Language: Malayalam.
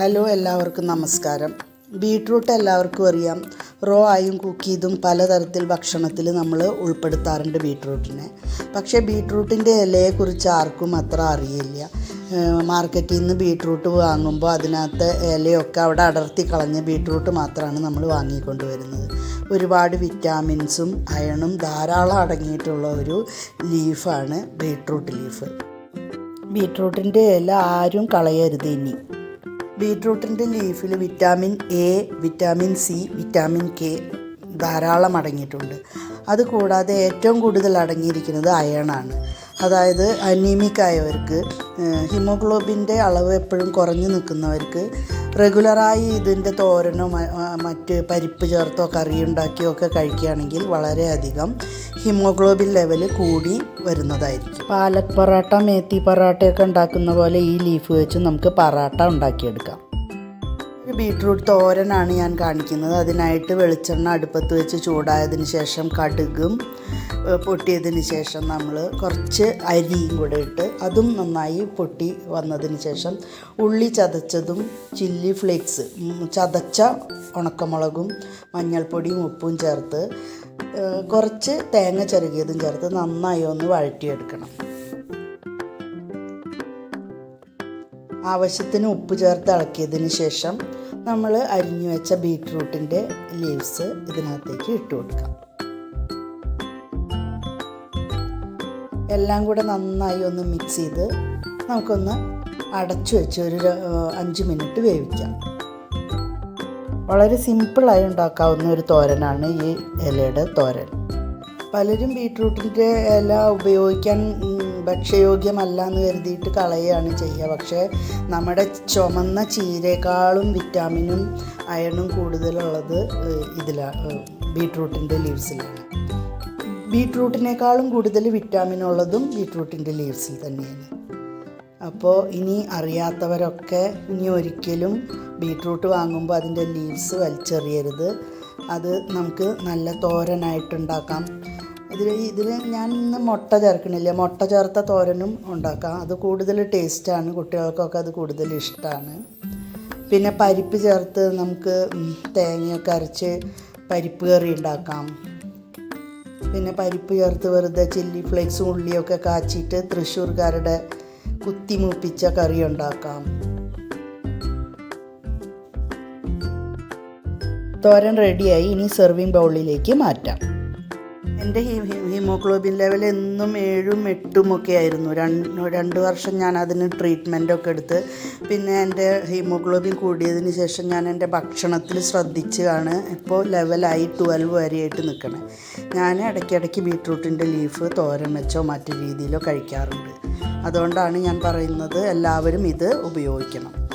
ഹലോ എല്ലാവർക്കും നമസ്കാരം. ബീട്രൂട്ട് എല്ലാവർക്കും അറിയാം. റോ ആയും കുക്ക് ചെയ്തും പലതരത്തിൽ ഭക്ഷണത്തിൽ നമ്മൾ ഉൾപ്പെടുത്താറുണ്ട് ബീട്രൂട്ടിനെ. പക്ഷേ ബീട്രൂട്ടിന്റെ ഇലയെക്കുറിച്ച് ആർക്കും അത്ര അറിയില്ല. മാർക്കറ്റിൽ നിന്ന് ബീട്രൂട്ട് വാങ്ങുമ്പോൾ അതിനകത്ത് ഇലയൊക്കെ അവിടെ അടർത്തി കളഞ്ഞ ബീട്രൂട്ട് മാത്രമാണ് നമ്മൾ വാങ്ങിക്കൊണ്ട് വരുന്നത്. ഒരുപാട് വിറ്റാമിൻസും അയണും ധാരാളം അടങ്ങിയിട്ടുള്ള ഒരു ലീഫാണ് ബീട്രൂട്ട് ലീഫ്. ബീട്രൂട്ടിന്റെ ഇല ആരും കളയരുത് ഇനി. ബീട്രൂട്ടിന്റെ ലീഫിൽ vitamin A vitamin C vitamin K ധാരാളം അടങ്ങിയിട്ടുണ്ട്. അതുകൂടാതെ ഏറ്റവും കൂടുതൽ അടങ്ങിയിരിക്കുന്നത് അയണാണ്. അതായത് അനീമിക്കായവർക്ക് ഹിമോഗ്ലോബിന്റെ അളവ് എപ്പോഴും കുറഞ്ഞു നിൽക്കുന്നവർക്ക് റെഗുലറായി ഇതിന്റെ തോരനോ മറ്റ് പരിപ്പ് ചേർത്തോ കറി ഉണ്ടാക്കിയോ ഒക്കെ കഴിക്കുകയാണെങ്കിൽ വളരെയധികം ഹിമോഗ്ലോബിൻ ലെവൽ കൂടി വരുന്നതായിരിക്കും. പാലക് പൊറോട്ട മേത്തി പൊറോട്ടയൊക്കെ ഉണ്ടാക്കുന്ന പോലെ ഈ ലീഫ് വെച്ച് നമുക്ക് പൊറോട്ട ഉണ്ടാക്കിയെടുക്കാം. ബീട്രൂട്ട് തോരനാണ് ഞാൻ കാണിക്കുന്നത്. അതിനായിട്ട് വെളിച്ചെണ്ണ അടുപ്പത്ത് വെച്ച് ചൂടായതിന് ശേഷം കടുകും പൊട്ടിയതിന് ശേഷം നമ്മൾ കുറച്ച് അരിയും കൂടെ ഇട്ട് അതും നന്നായി പൊട്ടി വന്നതിന് ശേഷം ഉള്ളി ചതച്ചതും ചില്ലി ഫ്ലേക്സ് ചതച്ച ഉണക്കമുളകും മഞ്ഞൾപ്പൊടിയും ഉപ്പും ചേർത്ത് കുറച്ച് തേങ്ങ ചെറുകിയതും ചേർത്ത് നന്നായി ഒന്ന് വഴറ്റിയെടുക്കണം. ആവശ്യത്തിന് ഉപ്പ് ചേർത്ത് ഇളക്കിയതിന് ശേഷം നമ്മൾ അരിഞ്ഞു വെച്ച ബീട്രൂട്ടിന്റെ ലീവ്സ് ഇതിനകത്തേക്ക് ഇട്ട് കൊടുക്കാം. എല്ലാം കൂടെ നന്നായി ഒന്ന് മിക്സ് ചെയ്ത് നമുക്കൊന്ന് അടച്ചു വെച്ച് ഒരു അഞ്ച് മിനിറ്റ് വേവിക്കാം. വളരെ സിമ്പിളായി ഉണ്ടാക്കാവുന്ന ഒരു തോരനാണ് ഈ ഇലയുടെ തോരൻ. പലരും ബീട്രൂട്ടിന്റെ ഇല ഉപയോഗിക്കാൻ ഭക്ഷ്യയോഗ്യമല്ല എന്ന് കരുതിയിട്ട് കളയുകയാണ് ചെയ്യുക. പക്ഷേ നമ്മുടെ ചുമന്ന ചീരേക്കാളും വിറ്റാമിനും അയണും കൂടുതലുള്ളത് ഇതിലാണ് ബീട്രൂട്ടിന്റെ ലീവ്സിലാണ്. ബീട്രൂട്ടിനേക്കാളും കൂടുതൽ വിറ്റാമിൻ ഉള്ളതും ബീട്രൂട്ടിന്റെ ലീവ്സിൽ തന്നെയാണ്. അപ്പോൾ ഇനി അറിയാത്തവരൊക്കെ ഇനി ഒരിക്കലും ബീട്രൂട്ട് വാങ്ങുമ്പോൾ അതിന്റെ ലീവ്സ് വലിച്ചെറിയരുത്. അത് നമുക്ക് നല്ല തോരനായിട്ടുണ്ടാക്കാം. ഇതിൽ ഇതിൽ ഞാൻ ഇന്ന് മുട്ട ചേർക്കണില്ല. മുട്ട ചേർത്ത തോരനും ഉണ്ടാക്കാം. അത് കൂടുതൽ ടേസ്റ്റാണ് കുട്ടികൾക്കൊക്കെ അത് കൂടുതൽ ഇഷ്ടമാണ് പിന്നെ പരിപ്പ് ചേർത്ത് നമുക്ക് തേങ്ങയൊക്കെ അരച്ച് പരിപ്പ് കറി ഉണ്ടാക്കാം. പിന്നെ പരിപ്പ് ചേർത്ത് വെറുതെ ചില്ലി ഫ്ലേക്സും ഉള്ളിയൊക്കെ കാച്ചിട്ട് തൃശ്ശൂർക്കാരുടെ കുത്തിമൂപ്പിച്ച കറി ഉണ്ടാക്കാം. തോരൻ റെഡിയായി ഇനി സെർവിങ് ബൗളിലേക്ക് മാറ്റാം. എന്റെ ഹീമോഗ്ലോബിൻ ലെവൽ എന്നും ഏഴും എട്ടും ഒക്കെ ആയിരുന്നു. രണ്ട് രണ്ട് വർഷം ഞാൻ അതിന് ട്രീറ്റ്മെന്റ് ഒക്കെ എടുത്ത് പിന്നെ എന്റെ ഹീമോഗ്ലോബിൻ കൂടിയതിന് ശേഷം ഞാൻ എന്റെ ഭക്ഷണത്തിൽ ശ്രദ്ധിച്ചാണ് ഇപ്പോൾ ലെവലായി ട്വൽവ് വരെയായിട്ട് നിൽക്കണേ. ഞാൻ ഇടയ്ക്കിടയ്ക്ക് ബീട്രൂട്ടിന്റെ ലീഫ് തോരൻ വെച്ചോ മറ്റു രീതിയിലോ കഴിക്കാറുണ്ട്. അതുകൊണ്ടാണ് ഞാൻ പറയുന്നത് എല്ലാവരും ഇത് ഉപയോഗിക്കണം.